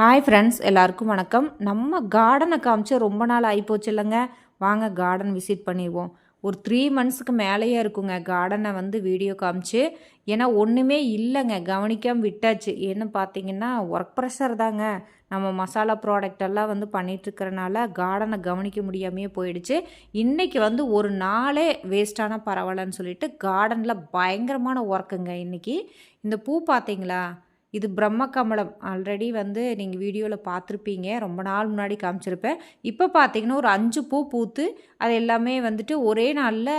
Hi friends எல்லாருக்கும் வணக்கம். நம்ம கார்டனை காமிச்சு ரொம்ப நாள் ஆகிப்போச்சு இல்லைங்க வாங்க கார்டன் விசிட் பண்ணிடுவோம். ஒரு த்ரீ மந்த்ஸுக்கு மேலேயே இருக்குங்க கார்டனை வந்து வீடியோ காமிச்சு. ஏன்னா ஒன்றுமே இல்லைங்க. கவனிக்காமல் விட்டாச்சு. ஏன்னு பார்த்தீங்கன்னா ஒர்க் ப்ரெஷர் தாங்க. நம்ம மசாலா ப்ராடக்ட் எல்லாம் வந்து பண்ணிகிட்ருக்கறனால கார்டனை கவனிக்க முடியாமையே போயிடுச்சு. இன்றைக்கி வந்து ஒரு நாளே வேஸ்ட்டான பரவாயில்லன்னு சொல்லிட்டு கார்டனில் பயங்கரமான ஒர்க்குங்க இன்றைக்கி இந்த பூ பார்த்தீங்களா இது பிரம்ம கமலம். ஆல்ரெடி வந்து நீங்கள் வீடியோவில் பார்த்துருப்பீங்க. ரொம்ப நாள் முன்னாடி காமிச்சிருப்பேன். இப்போ பார்த்தீங்கன்னா ஒரு அஞ்சு பூ பூத்து அது எல்லாமே வந்துட்டு ஒரே நாளில்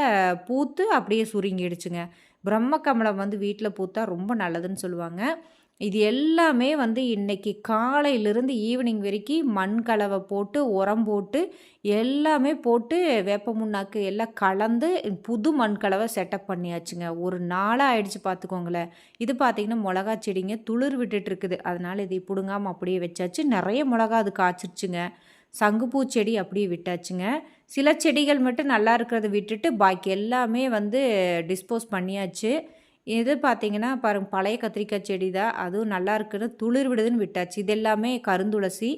பூத்து அப்படியே சுருங்கிடுச்சுங்க. பிரம்ம கமலம் வந்து வீட்டில் பூத்தா ரொம்ப நல்லதுன்னு சொல்லுவாங்க. இது எல்லாமே வந்து இன்றைக்கி காலையிலேருந்து ஈவினிங் வரைக்கும் மண் கலவை போட்டு உரம் போட்டு எல்லாமே போட்டு வேப்ப முன்னாக்கு எல்லாம் கலந்து புது மண் கலவை செட்டப் பண்ணியாச்சுங்க. ஒரு நாளாக ஆயிடுச்சு பார்த்துக்கோங்களேன். இது பார்த்திங்கன்னா மிளகா செடிங்க துளிர் விட்டுட்டு இருக்குது. அதனால் இதை பிடுங்காமல் அப்படியே வச்சாச்சு. நிறைய மிளகா அது காய்ச்சிருச்சுங்க. சங்குப்பூ செடி அப்படியே விட்டாச்சுங்க. சில செடிகள் மட்டும் நல்லா இருக்கிறத விட்டுட்டு பாக்கி எல்லாமே வந்து டிஸ்போஸ் பண்ணியாச்சு. இது பார்த்தீங்கன்னா பாருங்க பழைய கத்திரிக்காய் செடி தான் அதுவும் நல்லா இருக்குன்னு துளிர் விடுதுன்னு விட்டாச்சு. இது எல்லாமே கருந்துளசி.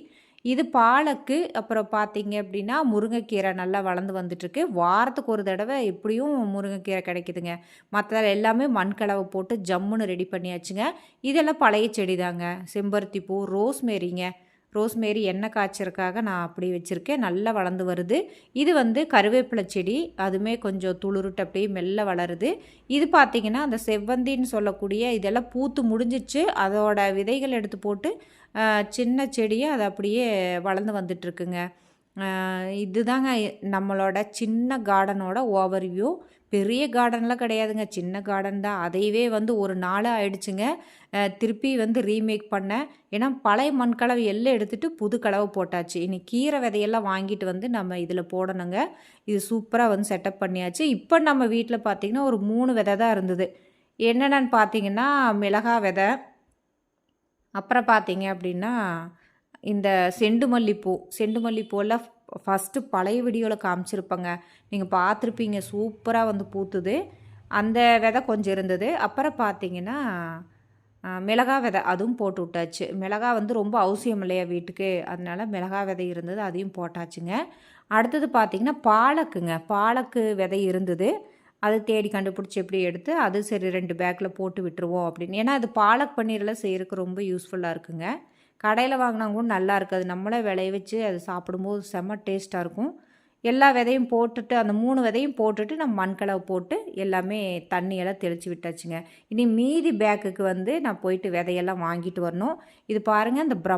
இது பாலக்கு. அப்புறம் பார்த்தீங்க அப்படின்னா முருங்கைக்கீரை நல்லா வளர்ந்து வந்துட்டுருக்கு. வாரத்துக்கு ஒரு தடவை எப்படியும் முருங்கைக்கீரை கிடைக்குதுங்க. மற்ற எல்லாமே மண்கலவை போட்டு ஜம்முன்னு ரெடி பண்ணியாச்சுங்க. இதெல்லாம் பழைய செடி தாங்க செம்பருத்தி பூ ரோஸ்மேரிங்க. ரோஸ்மேரி எண்ணெய் காய்ச்சறக்காக நான் அப்படி வச்சுருக்கேன். நல்லா வளர்ந்து வருது. இது வந்து கருவேப்பிலை செடி. அதுவுமே கொஞ்சம் துளுருட்டு அப்படியே மெல்ல வளருது. இது பார்த்திங்கன்னா அந்த செவ்வந்தின்னு சொல்லக்கூடிய இதெல்லாம் பூத்து முடிஞ்சிச்சு. அதோட விதைகள் எடுத்து போட்டு சின்ன செடியை அது அப்படியே வளர்ந்து வந்துட்டுருக்குங்க இதுதாங்க நம்மளோட சின்ன கார்டனோட ஓவர்வியூ பெரிய கார்டன்லாம் கிடையாதுங்க. சின்ன கார்டன் தான். அதையவே வந்து ஒரு நாளாக ஆயிடுச்சுங்க. திருப்பி வந்து ரீமேக் பண்ணேன் ஏன்னா பழைய மண்கலவை எல்லாம் எடுத்துகிட்டு புது கலவை போட்டாச்சு. இனி கீரை விதையெல்லாம் வாங்கிட்டு வந்து நம்ம இதில் போடணுங்க. இது சூப்பராக வந்து செட்டப் பண்ணியாச்சு. இப்போ நம்ம வீட்டில் பார்த்திங்கன்னா ஒரு மூணு விதை தான் இருந்தது. என்னென்னு பார்த்தீங்கன்னா மிளகா விதை. அப்புறம் பார்த்தீங்க அப்படின்னா இந்த செண்டு மல்லிப்பூ செண்டு மல்லிப்பூவில் ஃபஸ்ட்டு பழைய வீடியோவில் காமிச்சிருப்பேங்க. நீங்கள் பார்த்துருப்பீங்க சூப்பராக வந்து பூத்துது. அந்த விதை கொஞ்சம் இருந்தது. அப்புறம் பார்த்தீங்கன்னா மிளகா விதை அதுவும் போட்டு விட்டாச்சு. மிளகா வந்து ரொம்ப அவசியம் இல்லையா வீட்டுக்கு. அதனால் மிளகா விதை இருந்தது அதையும் போட்டாச்சுங்க. அடுத்தது பார்த்திங்கன்னா பாலக்குங்க. பாலக்கு விதை இருந்தது. அது தேடி கண்டுபிடிச்சி எப்படி எடுத்து அது சரி ரெண்டு பேக்கில் போட்டு விட்டுருவோம் அப்படின்னு. ஏன்னா அது பாலக் பன்னீரில் செய்கிறதுக்கு ரொம்ப யூஸ்ஃபுல்லாக இருக்குங்க. கடையில் வாங்கினா கூட நல்லா இருக்காது. நம்மளே விளைய வச்சு அது சாப்பிடும்போது செம்ம டேஸ்ட்டாக இருக்கும். எல்லா விதையும் போட்டுட்டு அந்த மூணு விதையும் போட்டுட்டு நம்ம மண்கலவை போட்டு எல்லாமே தண்ணியெல்லாம் தெளித்து விட்டாச்சுங்க. இனி மீதி பேக்குக்கு வந்து நான் போயிட்டு விதையெல்லாம் வாங்கிட்டு வரணும். இது பாருங்கள் இந்த பிரம்